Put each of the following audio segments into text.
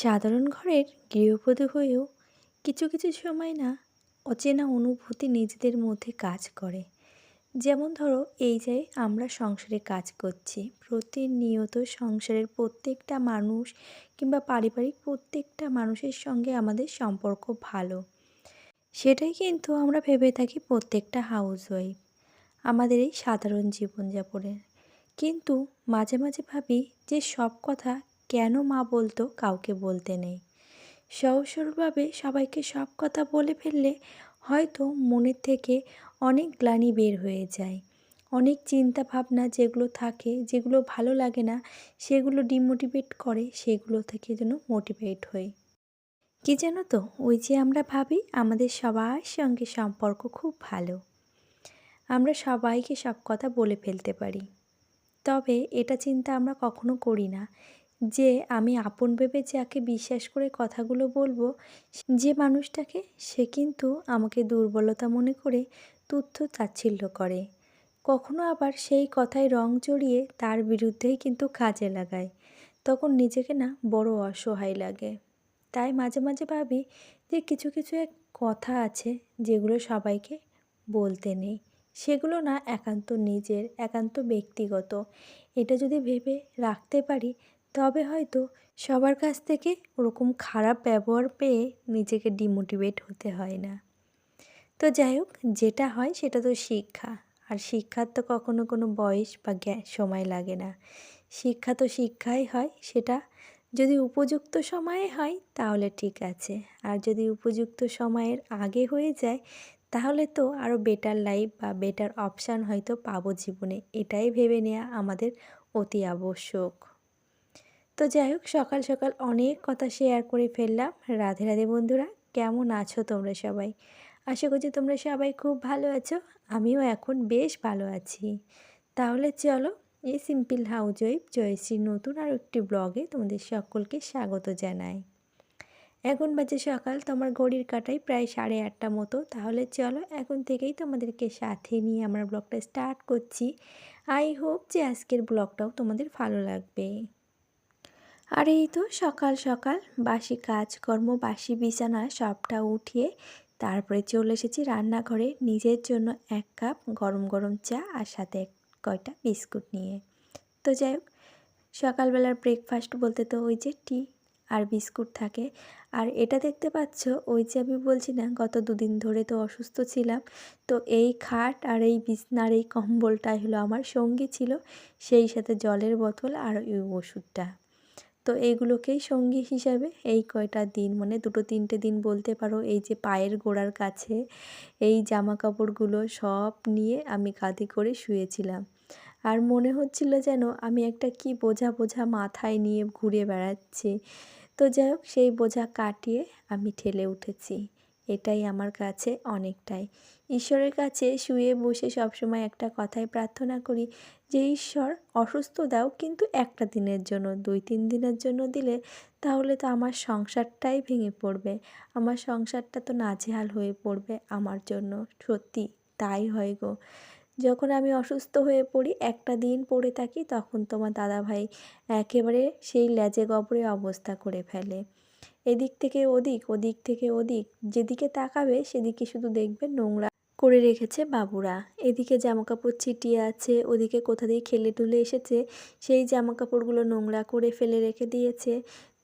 সাধারণ ঘরের গৃহবধূ হয়েও কিছু কিছু সময় না অচেনা অনুভূতি নিজেদের মধ্যে কাজ করে। যেমন ধরো, এই যে আমরা সংসারে কাজ করছি, প্রতিনিয়ত সংসারের প্রত্যেকটা মানুষ কিংবা পারিবারিক প্রত্যেকটা মানুষের সঙ্গে আমাদের সম্পর্ক ভালো। সেটাই কিন্তু আমরা ভেবে থাকি প্রত্যেকটা হাউস ওয়াইফ আমাদের এই সাধারণ জীবনযাপনের। কিন্তু মাঝে মাঝে ভাবি যে সব কথা কেন মা বলতো কাউকে বলতে নেই? সহসরভাবে সবাইকে সব কথা বলে ফেললে হয়তো মনের থেকে অনেক গ্লানি বের হয়ে যায়। অনেক চিন্তা ভাবনা যেগুলো থাকে, যেগুলো ভালো লাগে না, সেগুলো ডিমোটিভেট করে, সেগুলো থেকে যেন মোটিভেট হই। কি জানো তো, ওই যে আমরা ভাবি, আমাদের সবার সঙ্গে সম্পর্ক খুব ভালো। আমরা সবাইকে সব কথা বলে ফেলতে পারি। তবে এটা চিন্তা আমরা কখনো করি না। যে আমি আপন ভেবে যাকে বিশ্বাস করে কথাগুলো বলব, যে মানুষটাকে, সে কিন্তু আমাকে দুর্বলতা মনে করে তুচ্ছ তাচ্ছিল্য করে। কখনো আবার সেই কথায় রং জড়িয়ে তার বিরুদ্ধেই কিন্তু কাজে লাগায়। তখন নিজেকে না বড় অসহায় লাগে। তাই মাঝে মাঝে ভাবি যে কিছু কিছু এক কথা আছে যেগুলো সবাইকে বলতে নেই। সেগুলো না একান্ত নিজের, একান্ত ব্যক্তিগত। এটা যদি ভেবে রাখতে পারি তবে হয়তো সবার কাছ থেকে ওরকম খারাপ ব্যবহার পেয়ে নিজেকে ডিমোটিভেট হতে হয় না। তো যাই হোক, যেটা হয় সেটা তো শিক্ষা। আর শিক্ষার তো কখনো কোনো বয়স বা সময় লাগে না। শিক্ষা তো শিক্ষাই হয়, সেটা যদি উপযুক্ত সময়ে হয় তাহলে ঠিক আছে। আর যদি উপযুক্ত সময়ের আগে হয়ে যায় তাহলে তো আরও বেটার লাইফ বা বেটার অপশান হয়তো পাবো জীবনে। এটাই ভেবে নেওয়া আমাদের অতি আবশ্যক। তো যাই হোক, সকাল সকাল অনেক কথা শেয়ার করে ফেললাম। রাধে রাধে বন্ধুরা, কেমন আছো তোমরা সবাই? আশা করছি তোমরা সবাই খুব ভালো আছো, আমিও এখন বেশ ভালো আছি। তাহলে চলো, এই সিম্পল হাউজ ওয়াইফ জয়শ্রীর নতুন আর একটি ব্লগে তোমাদের সকলকে স্বাগত জানাই। এখন বাজে সকাল, তোমার ঘড়ির কাটাই প্রায় সাড়ে আটটা মতো। তাহলে চলো, এখন থেকেই তোমাদেরকে সাথে নিয়ে আমার ব্লগটা স্টার্ট করছি। আই হোপ যে আজকের ব্লগটাও তোমাদের ভালো লাগবে। আর এই তো সকাল সকাল। বাসি কাজকর্ম, বাসি বিছানা সবটা উঠিয়ে তারপরে চলে এসেছি রান্নাঘরে। নিজের জন্য এক কাপ গরম গরম চা আর সাথে কয়টা বিস্কুট নিয়ে। তো যাই হোক, সকালবেলার ব্রেকফাস্ট বলতে তো ওই যে টি আর বিস্কুট থাকে। আর এটা দেখতে পাচ্ছ, ওই যে আমি বলছি না, গত দুদিন ধরে তো অসুস্থ ছিলাম। তো এই খাট আর এই বিছনার এই কম্বলটাই হলো আমার সঙ্গী ছিল। সেই সাথে জলের বোতল আর ওই ওষুধটা। তো এইগুলোকেই সঙ্গী হিসাবে এই কয়টা দিন মানে দুটো তিনটে দিন বলতে পারো, এই যে পায়ের গোড়ার কাছে এই জামা কাপড়গুলো সব নিয়ে আমি কাঁধে করে শুয়েছিলাম। আর মনে হচ্ছিল যেন আমি একটা কি বোঝা বোঝা মাথায় নিয়ে ঘুরে বেড়াচ্ছি। তো যাই হোক, সেই বোঝা কাটিয়ে আমি ঠেলে উঠেছি। এটাই আমার কাছে অনেকটাই। ঈশ্বরের কাছে শুয়ে বসে সবসময় একটা কথাই প্রার্থনা করি যে, ঈশ্বর, অসুস্থ দাও, কিন্তু একটা দিনের জন্য, দুই, তিন দিনের জন্য দিলে তাহলে তো আমার সংসারটাই ভেঙে পড়বে। আমার সংসারটা তো নাজেহাল হয়ে পড়বে আমার জন্য। সত্যি, তাই হয় গো। যখন আমি অসুস্থ হয়ে পড়ি, একটা দিন পড়ে থাকি, তখন তোমার দাদাভাই একেবারে সেই ল্যাজে গবরে অবস্থা করে ফেলে। এদিক থেকে ওদিক ওদিক থেকে ওদিক, যেদিকে তাকাবে সেদিকে শুধু দেখবে নোংরা করে রেখেছে বাবুরা। এদিকে জামাকাপড় ছিটিয়ে আছে, ওদিকে কোথা দিয়ে খেলে টুলে এসেছে, সেই জামাকাপড়গুলো নোংরা করে ফেলে রেখে দিয়েছে।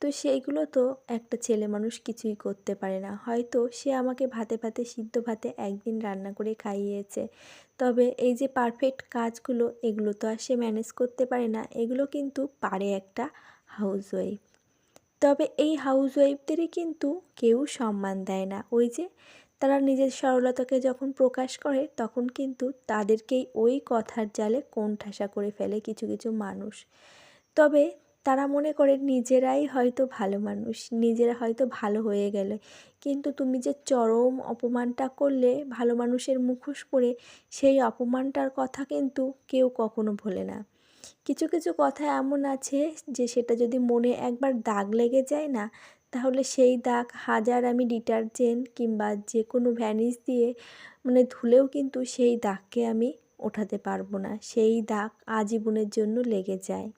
তো সেইগুলো তো একটা ছেলে মানুষ কিছুই করতে পারে না। হয়তো সে আমাকে ভাতে ভাতে, সিদ্ধ ভাতে একদিন রান্না করে খাইয়েছে। তবে এই যে পারফেক্ট কাজগুলো, এগুলো তো আর সে ম্যানেজ করতে পারে না। এগুলো কিন্তু পারে একটা হাউস ওয়াইফ তবে এই হাউস ওয়াইফদেরই কিন্তু কেউ সম্মান দেয় না। ওই যে তারা নিজের সরলতাকে যখন প্রকাশ করে, তখন কিন্তু তাদেরকেই ওই কথার জালে কোণঠাসা করে ফেলে কিছু কিছু মানুষ। তবে তারা মনে করে, নিজেরাই হয়তো ভালো মানুষ, নিজেরা হয়তো ভালো হয়ে গেলে। কিন্তু তুমি যে চরম অপমানটা করলে, ভালো মানুষের মুখোশ পরে, সেই অপমানটার কথা কিন্তু কেউ কখনো ভোলে না। কিছু কিছু কথা এমন আছে যে, সেটা যদি মনে একবার দাগ লেগে যায় না তাহলে সেই দাগ হাজার আমি ডিটারজেন্ট কিংবা যে কোনো ভ্যানিস দিয়ে মানে ধুলেও কিন্তু সেই দাগকে আমি ওঠাতে পারব না। সেই দাগ আজীবনের জন্য লেগে যায়।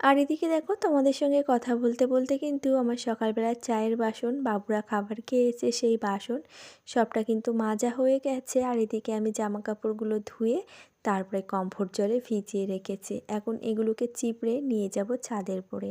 আর এদিকে দেখো, তোমাদের সঙ্গে কথা বলতে বলতে কিন্তু আমার সকালবেলার চায়ের বাসন, বাবুরা খাবার খেয়েছে সেই বাসন, সবটা কিন্তু মাজা হয়ে গেছে। আর এদিকে আমি জামা কাপড়গুলো ধুয়ে তারপরে কমফোর্ট জলে ভিজিয়ে রেখেছি। এখন এগুলোকে চিপড়ে নিয়ে যাব ছাদের পরে।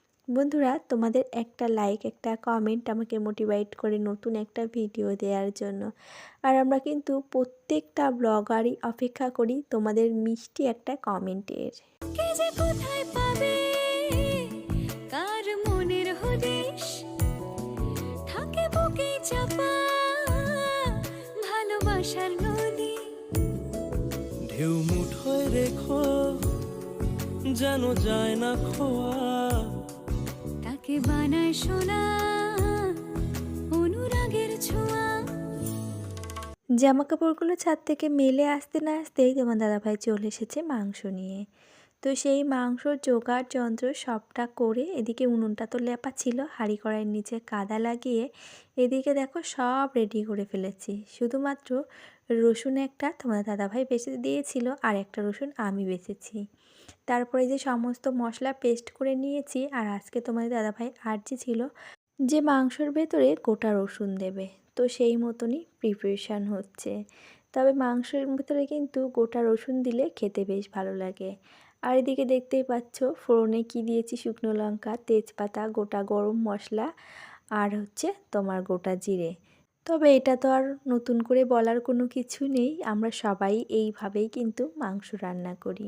বন্ধুরা তোমাদের একটা লাইক একটা কমেন্ট আমাকে মোটিভেট করে নতুন একটা ভিডিও দেওয়ার জন্য। আর আমরা কিন্তু প্রত্যেকটা ব্লগারই অপেক্ষা করি তোমাদের মিষ্টি একটা কমেন্টের কার মনের হদিশ? থাকে বুকে চাপা ভালোবাসার নদী। ঢেউ মুঠোয় রেখো যেন যায় না খোয়া। বানায় সোনা, অনুরাগের ছোঁয়া। জামা কাপড়গুলো ছাদ থেকে মেলে আসতে না আসতেই তোমার দাদাভাই চলে এসেছে মাংস নিয়ে। তো সেই মাংস, জোগাড়, যন্ত্র সবটা করে এদিকে উনুনটা তো লেপা ছিল, হাঁড়ি কড়াইয়ের নিচে কাদা লাগিয়ে এদিকে দেখো সব রেডি করে ফেলেছি। শুধুমাত্র রসুন একটা তোমার দাদাভাই বেঁচে দিয়েছিল আর একটা রসুন আমি বেঁচেছি তারপরে যে সমস্ত মশলা পেস্ট করে নিয়েছি, আর আজকে তোমাদের দাদাভাই আর্জি ছিল, যে মাংসর ভেতরে গোটা রসুন দেবে। তো সেই মতনই প্রিপারেশান হচ্ছে। তবে মাংসের ভেতরে কিন্তু গোটা রসুন দিলে খেতে বেশ ভালো লাগে। আর এদিকে দেখতেই পাচ্ছ, ফোড়নে কি দিয়েছি? শুকনো লঙ্কা, তেজপাতা, গোটা গরম মশলা, আর হচ্ছে তোমার গোটা জিরে। তবে এটা তো আর নতুন করে বলার কোনো কিছু নেই, আমরা সবাই এইভাবেই কিন্তু মাংস রান্না করি।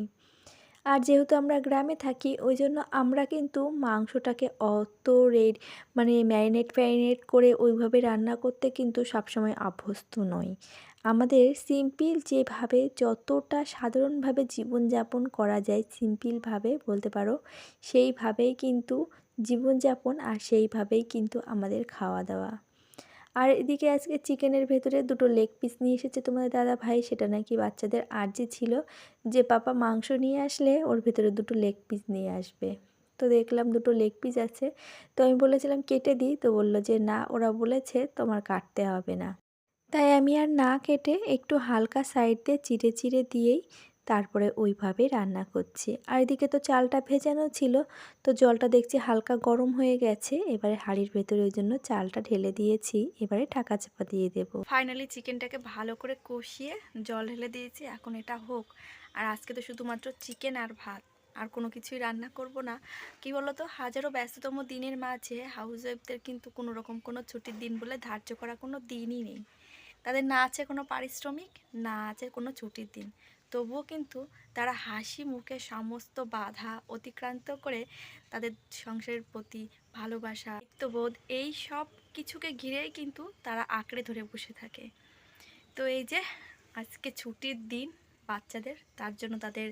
আর যেহেতু আমরা গ্রামে থাকি ওই জন্য আমরা কিন্তু মাংসটাকে অত রেড মানে ম্যারিনেট ফ্যারিনেট করে ওইভাবে রান্না করতে কিন্তু সবসময় অভ্যস্ত নই। আমাদের সিম্পল যেভাবে যতটা সাধারণভাবে জীবনযাপন করা যায়, সিম্পলভাবে বলতে পারো, সেইভাবেই কিন্তু জীবনযাপন আর সেইভাবেই কিন্তু আমাদের খাওয়া দাওয়া। আর এদিকে আজকে চিকেনের ভেতরে দুটো লেগ পিস নিয়ে এসেছে তোমাদের দাদা ভাই সেটা নাকি বাচ্চাদের আর্জি ছিল, যে পাপা মাংস নিয়ে আসলে ওর ভেতরে দুটো লেগ পিস নিয়ে আসবে। তো দেখলাম দুটো লেগ পিস আছে, তো আমি বলেছিলাম কেটে দিই, তো বলল যে না, ওরা বলেছে তোমার কাটতে হবে না। তাই আমি আর না কেটে একটু হালকা সাইড দিয়ে চিড়ে চিড়ে দিয়েই তারপরে ওইভাবে রান্না করছি। আর এদিকে তো চালটা ভেজানো ছিল, তো জলটা দেখছি হালকা গরম হয়ে গেছে। এবারে হাঁড়ির ভেতরে ওই জন্য চালটা ঢেলে দিয়েছি। এবারে ঢাকা চাপা দিয়ে দেব। ফাইনালি চিকেনটাকে ভালো করে কষিয়ে জল ঢেলে দিয়েছি। এখন এটা হোক। আর আজকে তো শুধুমাত্র চিকেন আর ভাত। আর কোনো কিছুই রান্না করব না। কি বলতো? হাজারো ব্যস্ততম দিনের মাঝে হাউস ওয়াইফদের কিন্তু কোনো রকম কোনো ছুটির দিন বলে ধার্য করা কোনো দিনই নেই। তাদের না আছে কোনো পারিশ্রমিক, না আছে কোনো ছুটির দিন। তবুও কিন্তু তারা হাসি মুখে সমস্ত বাধা অতিক্রান্ত করে তাদের সংসারের প্রতি ভালোবাসা দায়িত্ববোধ এই সব কিছুকে ঘিরেই কিন্তু তারা আঁকড়ে ধরে বসে থাকে। তো এই যে আজকে ছুটির দিন বাচ্চাদের, তার জন্য তাদের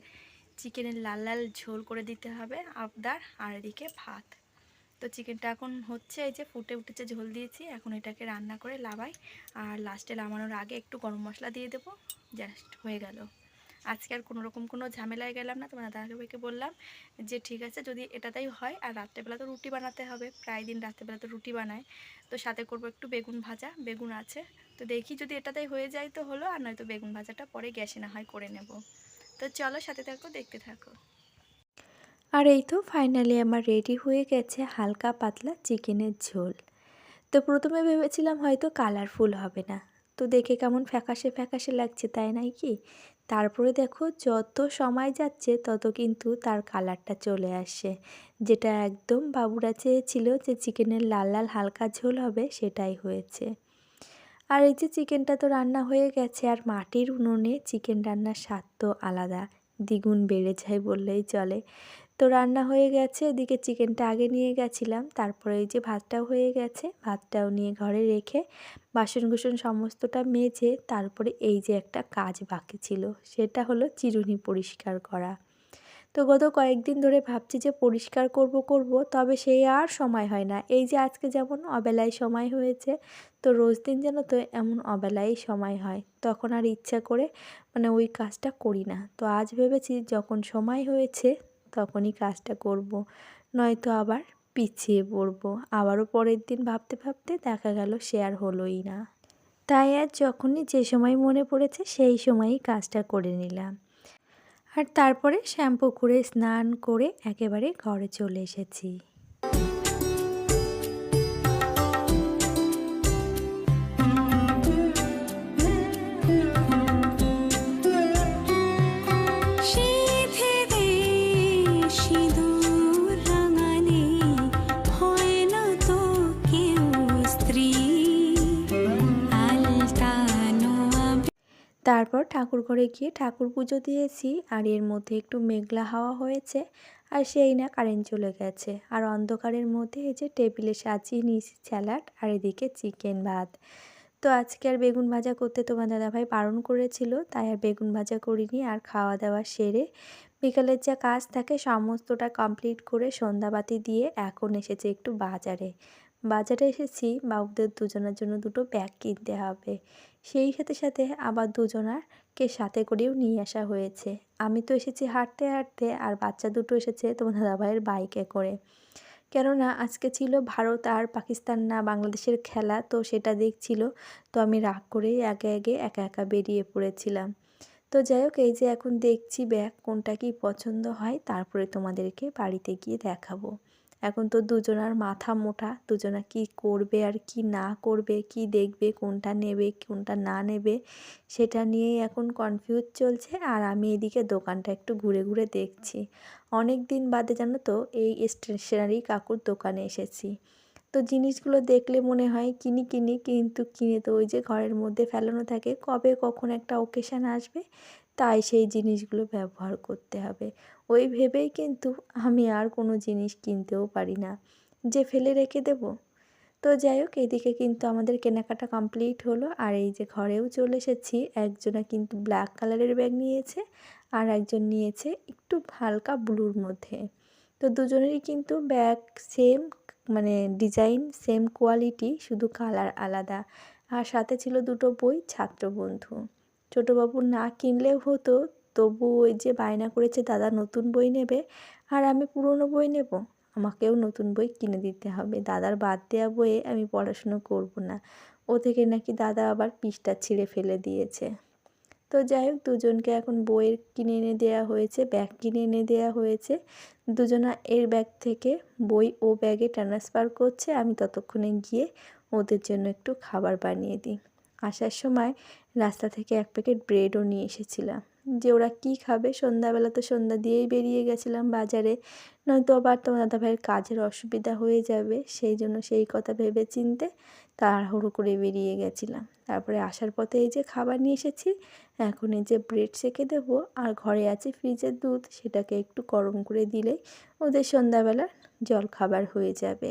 চিকেনের লাল লাল ঝোল করে দিতে হবে, আবদার আর এদিকে ভাত। তো চিকেনটা এখন হচ্ছে এই যে ফুটে উঠেছে, ঝোল দিয়েছি, এখন এটাকে রান্না করে লাভাই। আর লাস্টে নামানোর আগে একটু গরম মশলা দিয়ে দেবো জাস্ট হয়ে গেল। আজকে আর কোনো রকম কোনো ঝামেলায় গেলাম না তোমার দাদাভাইকে বললাম যে, ঠিক আছে, যদি এটাতেই হয়, আর রাত্রেবেলা তো রুটি বানাতে হবে, প্রায় দিন রাত্রেবেলা তো রুটি বানায়, তো সাথে করব একটু বেগুন ভাজা, বেগুন আছে, তো দেখি যদি এটাতেই হয়ে যায় তো হলো, আর নয়তো বেগুন ভাজাটা পরে গ্যাসে না হয় করে নেব। তো চলো সাথে থাকো, দেখতে থাকো। আর এই তো ফাইনালি আমার রেডি হয়ে গেছে হালকা পাতলা চিকেনের ঝোল। তো প্রথমে ভেবেছিলাম হয়তো কালারফুল হবে না, তো দেখে কেমন ফ্যাকাশে ফ্যাকাশে লাগছে, তাই নাই কি? তারপরে দেখো যত সময় যাচ্ছে তত কিন্তু তার কালারটা চলে আসে। যেটা একদম বাবুরা চেয়েছিল যে চিকেনের লাল লাল হালকা ঝোল হবে সেটাই হয়েছে। আর এই যে চিকেনটা তো রান্না হয়ে গেছে আর মাটির উনুনে চিকেন রান্নার স্বাদ তো আলাদা, দ্বিগুণ বেড়ে যায় বললেই চলে। তো রান্না হয়ে গেছে, এদিকে চিকেনটা আগে নিয়ে গেছিলাম, তারপরে এই যে ভাতটাও হয়ে গেছে, ভাতটাও নিয়ে ঘরে রেখে বাসন কুসন সমস্তটা মেজে তারপরে এই যে একটা কাজ বাকি ছিল, সেটা হলো চিরুনি পরিষ্কার করা। তো গত কয়েকদিন ধরে ভাবছি যে পরিষ্কার করব করব, তবে সেই আর সময় হয় না, এই যে আজকে যেমন অবেলায় সময় হয়েছে, তো রোজ দিন যেন তো এমন অবেলায় সময় হয়, তখন আর ইচ্ছা করে মানে ওই কাজটা করি না। তো আজ ভেবেছি যখন সময় হয়েছে তখনই কাজটা করব। নয়তো আবার পিছিয়ে পড়ব। আবারও পরের দিন ভাবতে ভাবতে দেখা গেল শেয়ার হলোই না। তাই আর যখনই যে সময় মনে পড়েছে, সেই সময়ই কাজটা করে নিলাম। আর তারপরে শ্যাম্পু করে স্নান করে একেবারে ঘরে চলে এসেছি। তারপর ঠাকুর ঘরে গিয়ে ঠাকুর পুজো দিয়েছি। আর এর মধ্যে একটু মেঘলা হাওয়া হয়েছে। আর সেই না কারেন্ট চলে গেছে। আর অন্ধকারের মধ্যে এই যে টেবিলে সাজিয়ে নিয়েছি স্যালাড আর এদিকে চিকেন ভাত। তো আজকে আর বেগুন ভাজা করতে তোমার দাদাভাই বারণ করেছিল। তাই আর বেগুন ভাজা করিনি আর খাওয়া দাওয়া সেরে বিকালের যা কাজ থাকে সমস্তটা কমপ্লিট করে সন্ধ্যাবাতি দিয়ে এখন এসেছে একটু বাজারে। বাজারে এসেছি, বাবুদের দুজনের জন্য দুটো ব্যাগ কিনতে হবে। সেই সাথে সাথে আবার দুজনারকে সাথে করেও নিয়ে আসা হয়েছে। আমি তো এসেছি হাঁটতে হাঁটতে আর বাচ্চা দুটো এসেছে তোমার দাদাভাইয়ের বাইকে করে। কেননা আজকে ছিল ভারত আর পাকিস্তান না, বাংলাদেশের খেলা তো সেটা দেখছিল। তো আমি রাগ করেই আগে আগে একা একা বেরিয়ে পড়েছিলাম। তো যাই হোক, এই যে এখন দেখছি ব্যাগ কোনটা কি পছন্দ হয়, তারপরে তোমাদেরকে বাড়িতে গিয়ে দেখাবো। এখন তো দুজনার মাথা মোটা, দুজনা কি করবে আর কি না করবে, কি দেখবে, কোনটা নেবে, কোনটা না নেবে, সেটা নিয়েই এখন কনফিউজ চলছে। আর আমি এদিকে দোকানটা একটু ঘুরে ঘুরে দেখছি। অনেক দিন বাদে জানো তো, এই স্টেশনারি কাকুর দোকানে এসেছি। তো জিনিসগুলো দেখলে মনে হয় কিনি কিনি কিন্তু কিনে তো ওই যে ঘরের মধ্যে ফেলানো থাকে। কবে কখন একটা ওকেশান আসবে, তাই সেই জিনিসগুলো ব্যবহার করতে হবে। ওই ভেবেই কিন্তু আমি আর কোনো জিনিস কিনতেও পারি না। যে ফেলে রেখে দেব। তো যাই হোক, এদিকে কিন্তু আমাদের কেনাকাটা কমপ্লিট হলো। আর এই যে ঘরেও চলে এসেছি। একজনা কিন্তু ব্ল্যাক কালারের ব্যাগ নিয়েছে আর একজন নিয়েছে একটু হালকা ব্লুর মধ্যে। তো দুজনেরই কিন্তু ব্যাগ সেম মানে ডিজাইন সেম কোয়ালিটি, শুধু কালার আলাদা। আর সাথে ছিল দুটো বই ছাত্রবন্ধু ছোটোবাবু না কিনলেও হতো, তবু ওই যে বায়না করেছে, দাদা নতুন বই নেবে? আর আমি পুরনো বই নেব। আমাকেও নতুন বই কিনে দিতে হবে। দাদার বাদ দেওয়া বইয়ে আমি পড়াশুনো করব না। ও থেকে নাকি দাদা আবার পৃষ্ঠা ছিঁড়ে ফেলে দিয়েছে। তো যাই হোক, দুজনকে এখন বইয়ের কিনে এনে দেওয়া হয়েছে, ব্যাগ কিনে এনে দেওয়া হয়েছে। দুজনা এর ব্যাগ থেকে বই ও ব্যাগে ট্রান্সফার করছে। আমি ততক্ষণে গিয়ে ওদের জন্য একটু খাবার বানিয়ে দিই। আসার সময় রাস্তা থেকে এক প্যাকেট ব্রেডও নিয়ে এসেছিলাম। যে ওরা কী খাবে? সন্ধ্যাবেলা তো সন্ধ্যা দিয়েই বেরিয়ে গেছিলাম বাজারে। নয়তো আবার তোমার দাদা ভাইয়ের কাজের অসুবিধা হয়ে যাবে, সেই জন্য সেই কথা ভেবে চিনতে তাড়াহুড়ো করে বেরিয়ে গেছিলাম। তারপরে আসার পথে এই যে খাবার নিয়ে এসেছি, এখন এই যে ব্রেড সেকে দেবো আর ঘরে আছে ফ্রিজের দুধ, সেটাকে একটু গরম করে দিলেই ওদের সন্ধ্যাবেলার জল খাবার হয়ে যাবে।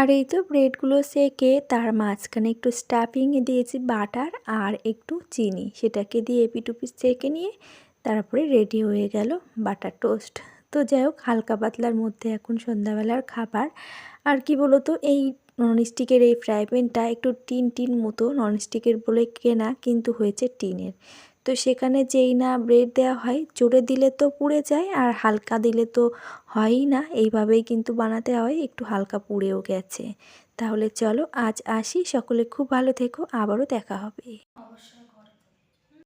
আর এই তো ব্রেডগুলো সেকে তার মাঝখানে একটু স্টাফিং দিয়েছি বাটার আর একটু চিনি। সেটাকে দিয়ে এপিটুপি সেকে নিয়ে তারপরে রেডি হয়ে গেল বাটার টোস্ট তো যাই হোক, হালকা পাতলার মধ্যে এখন সন্ধ্যাবেলার খাবার। আর কি বলো তো এই ননস্টিকের এই ফ্রাই প্যানটা একটু টিন টিন মতো ননস্টিকের বলে কেনা, কিন্তু হয়েছে টিনের। তো সেখানে যেই না ব্রেড দেওয়া হয়, জোরে দিলে তো পুড়ে যায় আর হালকা দিলে তো হয়ই না। এইভাবেই কিন্তু বানাতে হয়, একটু হালকা পুড়েও গেছে। তাহলে চলো আজ আসি, সকলে খুব ভালো থেকো, আবারও দেখা হবে। অবশ্যই।